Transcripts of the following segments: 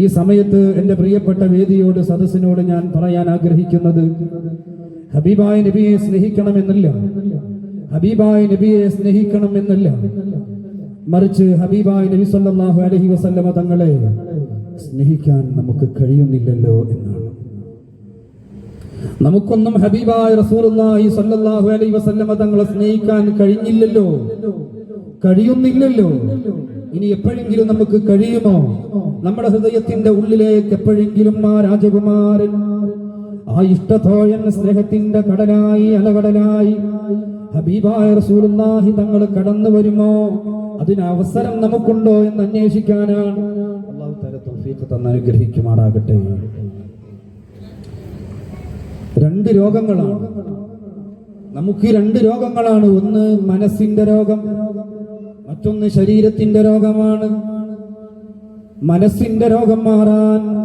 ഈ സമയത്ത് എന്റെ പ്രിയപ്പെട്ട വേദിയോട് സദസ്സിനോട് ഞാൻ പറയാൻ ആഗ്രഹിക്കുന്നത് ഹബീബായ നബിയെ സ്നേഹിക്കണമെന്നില്ല. ഹബീബായ നബിയെ സ്നേഹിക്കണമെന്നില്ല. മറിച്ച് ഹബീബായ നബി സല്ലല്ലാഹു അലൈഹി വസല്ലമ തങ്ങളെ സ്നേഹിക്കാൻ നമുക്ക് കഴിയുന്നില്ലല്ലോ എന്നാണ്. നമുക്കൊന്നും ഹബീബായ റസൂലുള്ളാഹി സല്ലാഹു അലൈഹി വസല്ലമ തങ്ങളെ സ്നേഹിക്കാൻ കഴിഞ്ഞില്ലല്ലോ. കഴിയുന്നില്ലല്ലോ. ഇനി എപ്പോഴെങ്കിലും നമുക്ക് കഴിയുമോ? നമ്മുടെ ഹൃദയത്തിന്റെ ഉള്ളിലേക്ക് എപ്പോഴെങ്കിലും ആ രാജകുമാരൻ ആ ഇഷ്ടത്തോഴൻ സ്നേഹത്തിന്റെ കടലായി അലകടലായി ഹബീബായ റസൂലുള്ളാഹി തങ്ങൾ കടന്നു വരുമോ? അതിന് അവസരം നമുക്കുണ്ടോ എന്ന് അന്വേഷിക്കാനാണ്. അള്ളാഹു തആല തൗഫീഖ് തന്ന് അനുഗ്രഹിക്കുമാറാകട്ടെ. രണ്ട് രോഗങ്ങളാണ്. നമുക്ക് രണ്ട് രോഗങ്ങളാണ്. ഒന്ന് മനസ്സിന്റെ രോഗം മറ്റൊന്ന് ശരീരത്തിന്റെ രോഗമാണ്. മനസ്സിന്റെ രോഗം മാറാൻ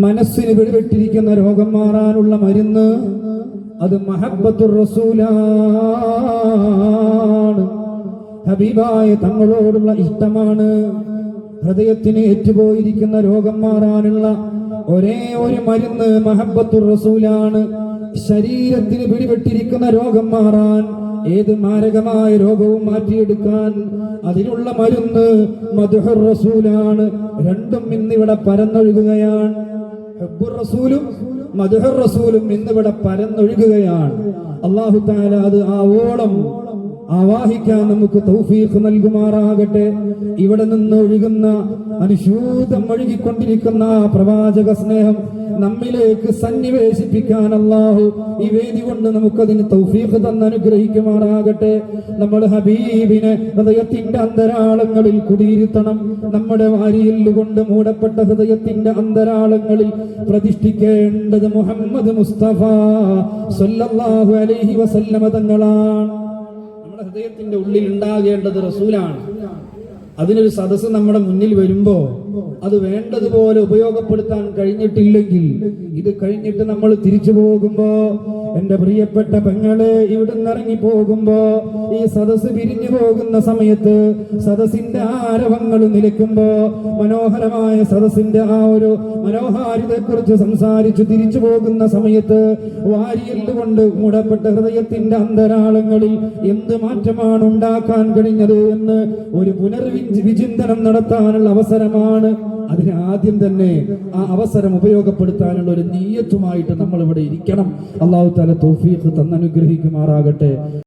മനസ്സിന് പിടിപെട്ടിരിക്കുന്ന രോഗം മാറാനുള്ള മരുന്ന് അത് മഹബത്തുർ റസൂലാണ്. ഹബീബായ തങ്ങളോടുള്ള ഇഷ്ടമാണ്. ഹൃദയത്തിന് ഏറ്റുപോയിരിക്കുന്ന രോഗം മാറാനുള്ള ഒരേ ഒരു മരുന്ന് മഹബത്തുർ റസൂലാണ്. ശരീരത്തിന് പിടിപെട്ടിരിക്കുന്ന രോഗം മാറാൻ ഏത് മാരകമായ രോഗവും മാറ്റിയെടുക്കാൻ അതിനുള്ള മരുന്ന് മധുഹർ റസൂലാണ്. രണ്ടും ഇന്നിവിടെ പരന്നൊഴുകുകയാണ്. ഹബ്ബുർ റസൂലും മധുഹർ റസൂലും ഇന്നിവിടെ പരന്നൊഴുകുകയാണ്. അള്ളാഹു താല അത് ആവോളം ആവാഹിക്കാൻ നമുക്ക് തൗഫീഖ് നൽകുമാറാകട്ടെ. ഇവിടെ നിന്ന് ഒഴുകുന്ന അനുശൂതം ഒഴുകിക്കൊണ്ടിരിക്കുന്ന പ്രവാചക സ്നേഹം നമ്മിലേക്ക് സന്നിവേശിപ്പിക്കാൻ അള്ളാഹു ഈ വേദി കൊണ്ട് നമുക്കതിന് തൗഫീഖ് തന്ന് അനുഗ്രഹിക്കുമാറാകട്ടെ. നമ്മൾ ഹബീബിനെ ഹൃദയത്തിന്റെ അന്തരാളങ്ങളിൽ കുടിയിരുത്തണം. നമ്മുടെ വാരിയിൽ കൊണ്ട് മൂടപ്പെട്ട ഹൃദയത്തിന്റെ അന്തരാളങ്ങളിൽ പ്രതിഷ്ഠിക്കേണ്ടത് മുഹമ്മദ് മുസ്തഫ സല്ലല്ലാഹു അലൈഹി വസല്ലമ തങ്ങളാണ്. നമ്മുടെ ഹൃദയത്തിന്റെ ഉള്ളിൽ ഉണ്ടാകേണ്ടത് റസൂലാണ്. അതിനൊരു സദസ്സ് നമ്മുടെ മുന്നിൽ വരുമ്പോ അത് വേണ്ടതുപോലെ ഉപയോഗപ്പെടുത്താൻ കഴിഞ്ഞിട്ടില്ലെങ്കിൽ ഇത് കഴിഞ്ഞിട്ട് നമ്മൾ തിരിച്ചു പോകുമ്പോ എന്റെ പ്രിയപ്പെട്ട പെങ്ങളെ ഇവിടുന്ന് ഇറങ്ങി പോകുമ്പോ ഈ സദസ് പിരിഞ്ഞു പോകുന്ന സമയത്ത് സദസ്സിന്റെ ആരവങ്ങൾ നിലയ്ക്കുമ്പോ മനോഹരമായ സദസ്സിന്റെ ആ ഒരു മനോഹാരിതയെ കുറിച്ച് സംസാരിച്ചു തിരിച്ചു പോകുന്ന സമയത്ത് വാരിയെല്ലുകൊണ്ട് മൂടപ്പെട്ട ഹൃദയത്തിന്റെ അന്തരാളങ്ങളിൽ എന്ത് മാറ്റമാണ് ഉണ്ടാക്കാൻ കഴിഞ്ഞത് എന്ന് ഒരു പുനർവിചിന്തനം നടത്താനുള്ള അവസരമാണ് അതിന് ആദ്യം തന്നെ ആ അവസരം ഉപയോഗപ്പെടുത്താനുള്ള ഒരു നീയത്തുമായിട്ട് നമ്മൾ ഇവിടെ ഇരിക്കണം. അള്ളാഹു താല തോഫീഖ് തന്നനുഗ്രഹിക്കുമാറാകട്ടെ.